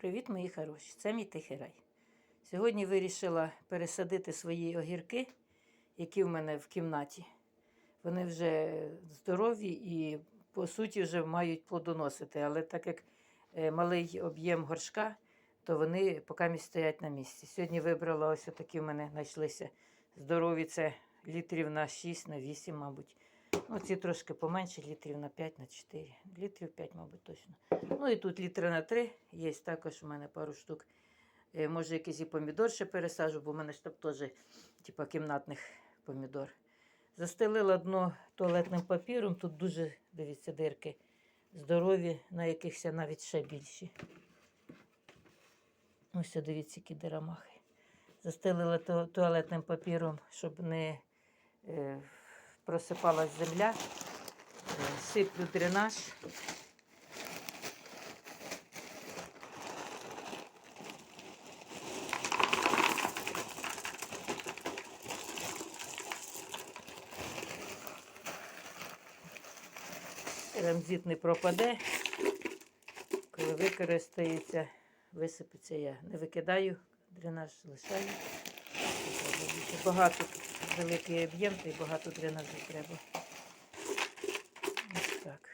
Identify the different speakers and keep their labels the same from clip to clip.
Speaker 1: Привіт, мої хороші! Це мій тихий рай. Сьогодні вирішила пересадити свої огірки, які в мене в кімнаті. Вони вже здорові і, по суті, вже мають плодоносити. Але так як е, малий об'єм горшка, то вони поки стоять на місці. Сьогодні вибрала ось такі в мене знайшлися здорові. Це літрів на 6, на 8, мабуть. Ну, ці трошки поменше, літрів на 5, на 4. Літрів 5, мабуть, точно. Ну і тут літри на 3 є також у мене пару штук. Е, Може, якийсь і помідор ще пересаджу, бо в мене ж там теж типа, кімнатних помідор. Застелила дно туалетним папіром. Тут дуже, дивіться, дирки здорові, на якихось навіть ще більші. Ось дивіться, які дирамахи. Застелила туалетним папіром, щоб не е, просипалась земля. Сиплю дренаж. Ремзит не пропаде. Коли використається, висипеться я. Не викидаю, дренаж лишаю. Багато великий об'єм, й багато дренажу треба. Ось так.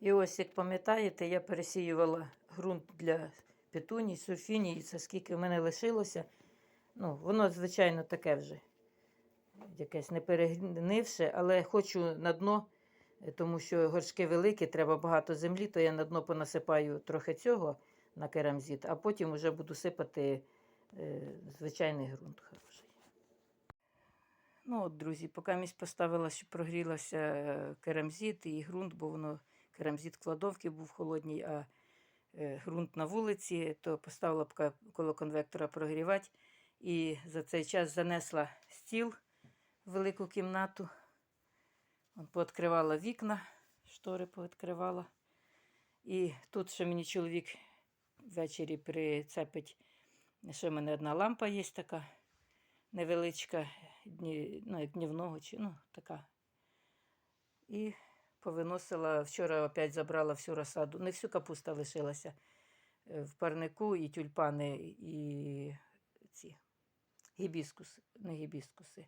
Speaker 1: І ось, як пам'ятаєте, я пересіювала ґрунт для петуній, сурфіній, це скільки в мене лишилося. Ну, воно, звичайно, таке вже якесь не перегнивше, але хочу на дно, тому що горшки великі, треба багато землі, то я на дно понасипаю трохи цього на керамзит, а потім вже буду сипати звичайний ґрунт хороший. Ну от, друзі, поки місць поставила, щоб прогрілася е, керамзит і ґрунт, бо воно керамзит в кладовці був холодній, а е, ґрунт на вулиці, то поставила поки коло конвектора прогрівати. І за цей час занесла стіл в велику кімнату. От Пооткривала вікна, штори пооткривала. І тут ще мені чоловік ввечері прицепить. Ще в мене одна лампа є така невеличка, дні, ну, як днівного, чи ну, така. І повиносила, вчора опять забрала всю розсаду. Не всю капуста лишилася е, в парнику, і тюльпани, і ці гібіскуси, не гібіскуси.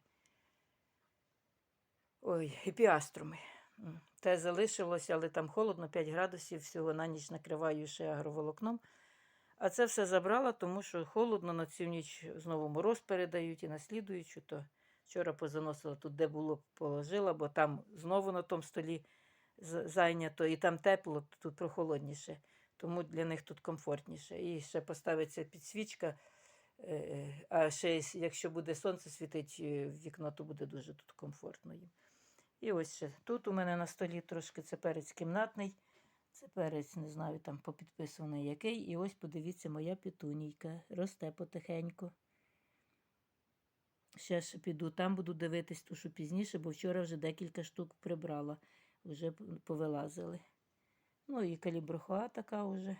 Speaker 1: Ой, і піаструми. Те залишилося, але там холодно, 5 градусів, всього на ніч накриваю ще агроволокном. А це все забрала, тому що холодно на цю ніч знову мороз передають і наслідуючу. То вчора позаносила тут, де було, положила, бо там знову на тому столі зайнято, і там тепло, тут прохолодніше. Тому для них тут комфортніше. І ще поставиться підсвічка. е, А ще якщо буде сонце світить е, в вікно, то буде дуже тут комфортно їм. І ось ще тут у мене на столі трошки це перець кімнатний. Це перець, не знаю, там попідписаний який. І ось подивіться, моя петунійка. Росте потихеньку. Ще ж піду, там буду дивитись, ту, що пізніше, бо вчора вже декілька штук прибрала, вже повилазили. Ну і каліброхоа така вже.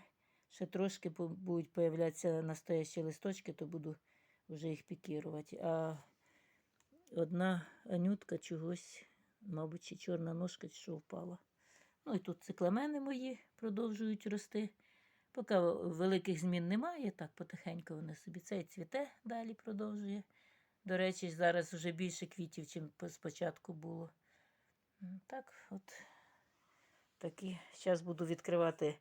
Speaker 1: Ще трошки будуть появлятися настоящі листочки, то буду вже їх пікірувати. А одна анютка чогось, мабуть, чи чорна ножка, чи що впала. Ну і тут цикламени мої продовжують рости. Поки великих змін немає, так потихеньку вони собі цей цвіте далі продовжує. До речі, зараз вже більше квітів, чим спочатку було. Так, от такі. Зараз буду відкривати,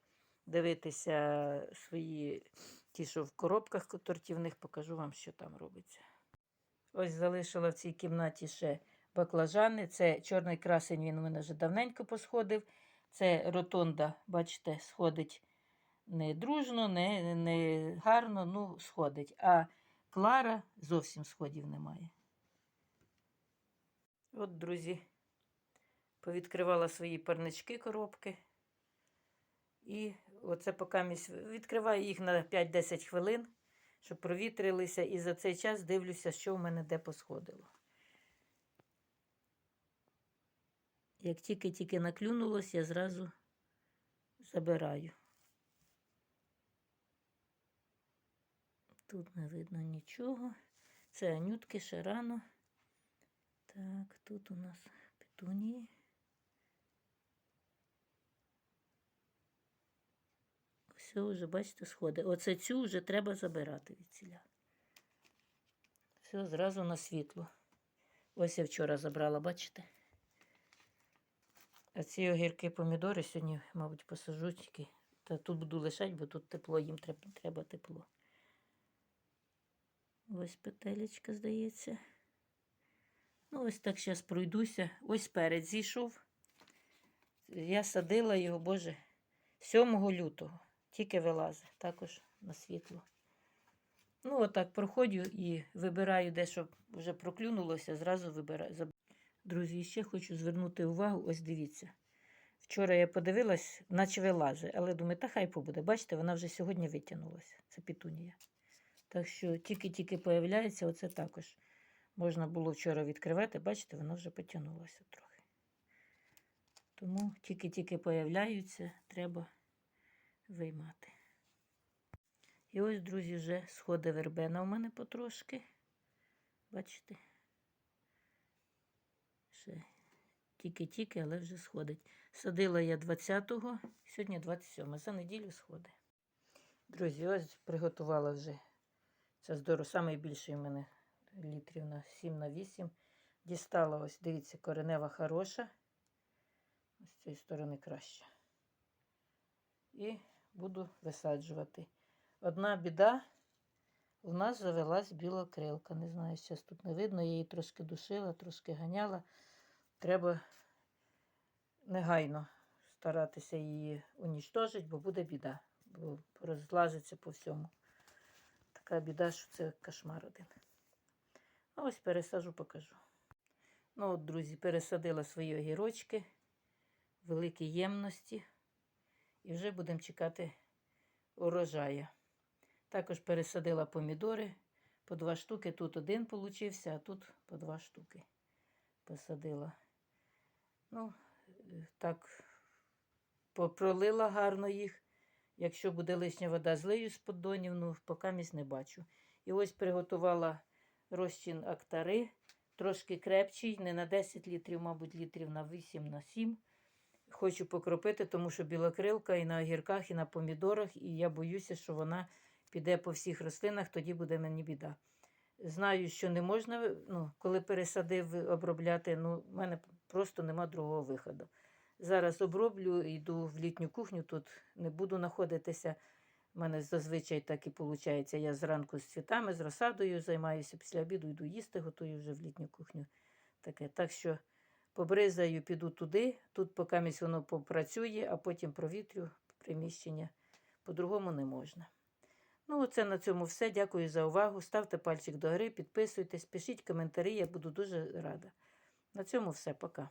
Speaker 1: дивитися свої ті, що в коробках тортівних, покажу вам, що там робиться. Ось залишила в цій кімнаті ще баклажани. Це чорний красень, він у мене вже давненько посходив. Це ротонда, бачите, сходить не дружно, не, не гарно, ну, сходить. А Клара зовсім сходів немає. От, друзі, повідкривала свої парнички коробки. І оце поки відкриваю їх на 5-10 хвилин, щоб провітрилися, і за цей час дивлюся, що в мене де посходило. Як тільки-тільки наклюнулось, я зразу забираю. Тут не видно нічого. Це анютки ще рано. Так, тут у нас петунії. Все вже, бачите, сходить. Оце цю вже треба забирати від ціля. Все, зразу на світло. Ось я вчора забрала, бачите? А ці огірки помідори сьогодні, мабуть, посажу тільки. Та тут буду лишати, бо тут тепло, їм треба, тепло. Ось петелечка, здається. Ну, ось так зараз пройдуся. Ось перед зійшов. Я садила його, Боже, 7 лютого. Тільки вилазить, також на світло. Ну, отак проходжу і вибираю де, щоб вже проклюнулося, зразу вибираю. Друзі, ще хочу звернути увагу, ось дивіться. Вчора я подивилась, наче вилазить, але думаю, та хай побуде. Бачите, вона вже сьогодні витягнулася. Це пітунія. Так що тільки-тільки появляється, оце також. Можна було вчора відкривати, бачите, воно вже потягнулося трохи. Тому тільки-тільки появляються, треба виймати. І ось, друзі, вже сходить вербена у мене потрошки. Бачите? Ще тільки-тільки, але вже сходить. Садила я 20-го, сьогодні 27 за неділю сходить. Друзі, ось приготувала вже. Це здорово, найбільший у мене літрів на 7 на 8. Дістала ось, дивіться, коренева хороша. Ось з цієї сторони краще. І буду висаджувати. Одна біда, у нас завелась біла крилка. Не знаю, зараз тут не видно, я її трошки душила, трошки ганяла. Треба негайно старатися її унічтожити, бо буде біда, бо розлазиться по всьому. Така біда, що це кошмар один. А ось пересажу, покажу. Ну от, друзі, пересадила свої огірочки, великі ємності. І вже будемо чекати урожая. Також пересадила помідори по два штуки. Тут один получився, а тут по два штуки посадила. Ну, так, попролила гарно їх. Якщо буде лишня вода, злию з поддонів, ну, поки місь не бачу. І ось приготувала розчин актари, трошки крепчий, не на 10 літрів, мабуть, літрів на 8, на 7. Хочу покропити, тому що білокрилка і на огірках, і на помідорах, і я боюся, що вона піде по всіх рослинах, тоді буде мені біда. Знаю, що не можна, ну, коли пересадив обробляти, ну, в мене просто нема другого виходу. Зараз оброблю, йду в літню кухню, тут не буду знаходитися. У мене зазвичай так і виходить. Я зранку з цвітами, з розсадою займаюся, після обіду йду їсти, готую вже в літню кухню. Таке. Так що побризаю, піду туди, тут поки воно попрацює, а потім провітрю приміщення. По-другому не можна. Ну, оце на цьому все. Дякую за увагу. Ставте пальчик догори, підписуйтесь, пишіть коментарі, я буду дуже рада. На цьому все, пока.